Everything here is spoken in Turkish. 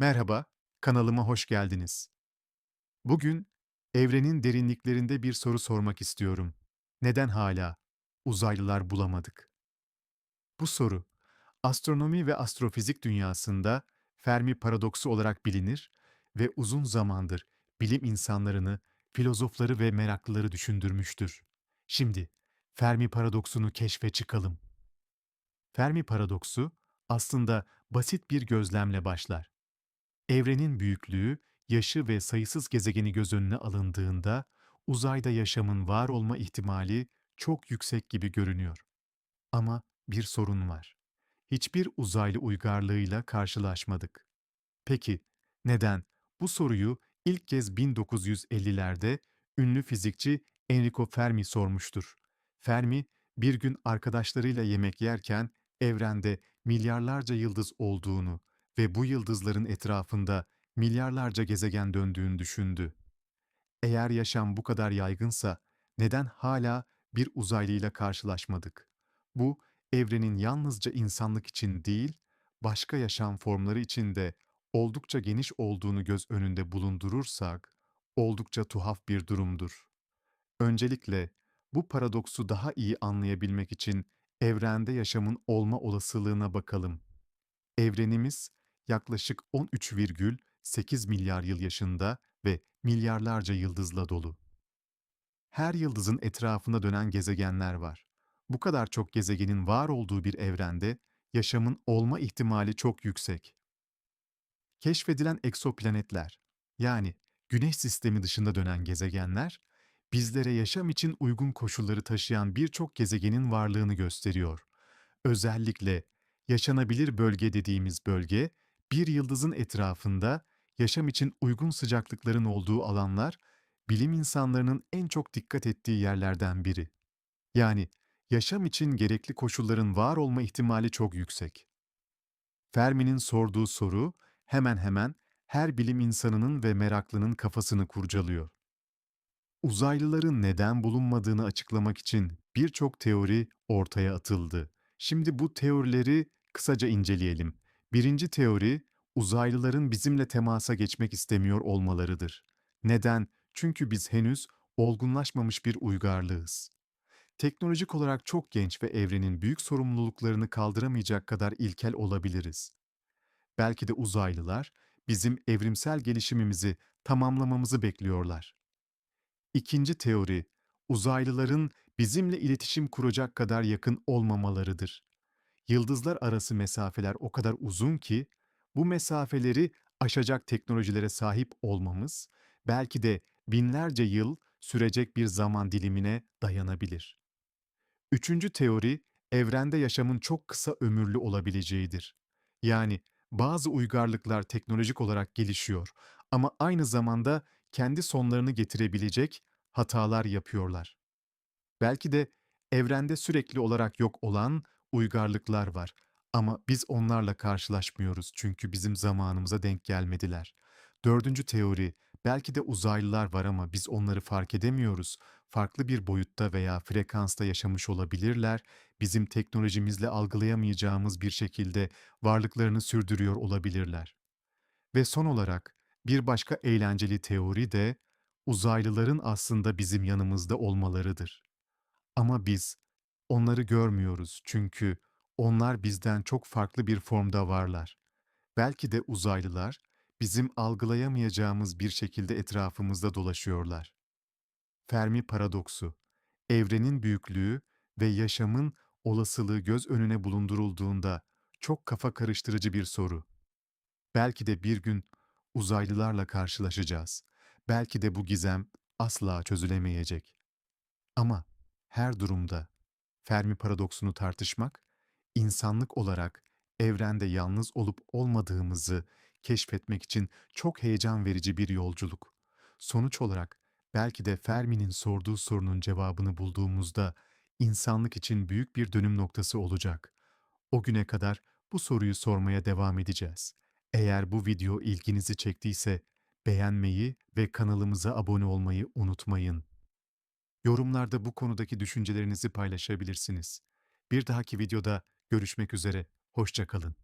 Merhaba, kanalıma hoş geldiniz. Bugün evrenin derinliklerinde bir soru sormak istiyorum. Neden hala uzaylılar bulamadık? Bu soru, astronomi ve astrofizik dünyasında Fermi paradoksu olarak bilinir ve uzun zamandır bilim insanlarını, filozofları ve meraklıları düşündürmüştür. Şimdi Fermi paradoksunu keşfe çıkalım. Fermi paradoksu aslında basit bir gözlemle başlar. Evrenin büyüklüğü, yaşı ve sayısız gezegeni göz önüne alındığında uzayda yaşamın var olma ihtimali çok yüksek gibi görünüyor. Ama bir sorun var. Hiçbir uzaylı uygarlığıyla karşılaşmadık. Peki neden? Bu soruyu ilk kez 1950'lerde ünlü fizikçi Enrico Fermi sormuştur. Fermi bir gün arkadaşlarıyla yemek yerken evrende milyarlarca yıldız olduğunu ve bu yıldızların etrafında milyarlarca gezegen döndüğünü düşündü. Eğer yaşam bu kadar yaygınsa neden hala bir uzaylıyla karşılaşmadık? Bu evrenin yalnızca insanlık için değil, başka yaşam formları için de oldukça geniş olduğunu göz önünde bulundurursak oldukça tuhaf bir durumdur. Öncelikle bu paradoksu daha iyi anlayabilmek için evrende yaşamın olma olasılığına bakalım. Evrenimiz yaklaşık 13,8 milyar yıl yaşında ve milyarlarca yıldızla dolu. Her yıldızın etrafında dönen gezegenler var. Bu kadar çok gezegenin var olduğu bir evrende yaşamın olma ihtimali çok yüksek. Keşfedilen eksoplanetler, yani Güneş sistemi dışında dönen gezegenler, bizlere yaşam için uygun koşulları taşıyan birçok gezegenin varlığını gösteriyor. Özellikle yaşanabilir bölge dediğimiz bölge, bir yıldızın etrafında yaşam için uygun sıcaklıkların olduğu alanlar, bilim insanlarının en çok dikkat ettiği yerlerden biri. Yani yaşam için gerekli koşulların var olma ihtimali çok yüksek. Fermi'nin sorduğu soru hemen hemen her bilim insanının ve meraklının kafasını kurcalıyor. Uzaylıların neden bulunmadığını açıklamak için birçok teori ortaya atıldı. Şimdi bu teorileri kısaca inceleyelim. Birinci teori, uzaylıların bizimle temasa geçmek istemiyor olmalarıdır. Neden? Çünkü biz henüz olgunlaşmamış bir uygarlığız. Teknolojik olarak çok genç ve evrenin büyük sorumluluklarını kaldıramayacak kadar ilkel olabiliriz. Belki de uzaylılar bizim evrimsel gelişimimizi tamamlamamızı bekliyorlar. İkinci teori, uzaylıların bizimle iletişim kuracak kadar yakın olmamalarıdır. Yıldızlar arası mesafeler o kadar uzun ki bu mesafeleri aşacak teknolojilere sahip olmamız belki de binlerce yıl sürecek bir zaman dilimine dayanabilir. Üçüncü teori, evrende yaşamın çok kısa ömürlü olabileceğidir. Yani bazı uygarlıklar teknolojik olarak gelişiyor ama aynı zamanda kendi sonlarını getirebilecek hatalar yapıyorlar. Belki de evrende sürekli olarak yok olan uygarlıklar var ama biz onlarla karşılaşmıyoruz çünkü bizim zamanımıza denk gelmediler. Dördüncü teori, belki de uzaylılar var ama biz onları fark edemiyoruz. Farklı bir boyutta veya frekansta yaşamış olabilirler, bizim teknolojimizle algılayamayacağımız bir şekilde varlıklarını sürdürüyor olabilirler. Ve son olarak bir başka eğlenceli teori de uzaylıların aslında bizim yanımızda olmalarıdır. Ama biz onları görmüyoruz çünkü onlar bizden çok farklı bir formda varlar. Belki de uzaylılar bizim algılayamayacağımız bir şekilde etrafımızda dolaşıyorlar. Fermi paradoksu, evrenin büyüklüğü ve yaşamın olasılığı göz önüne bulundurulduğunda çok kafa karıştırıcı bir soru. Belki de bir gün uzaylılarla karşılaşacağız. Belki de bu gizem asla çözülemeyecek. Ama her durumda Fermi paradoksunu tartışmak, insanlık olarak evrende yalnız olup olmadığımızı keşfetmek için çok heyecan verici bir yolculuk. Sonuç olarak belki de Fermi'nin sorduğu sorunun cevabını bulduğumuzda insanlık için büyük bir dönüm noktası olacak. O güne kadar bu soruyu sormaya devam edeceğiz. Eğer bu video ilginizi çektiyse beğenmeyi ve kanalımıza abone olmayı unutmayın. Yorumlarda bu konudaki düşüncelerinizi paylaşabilirsiniz. Bir dahaki videoda görüşmek üzere, hoşça kalın.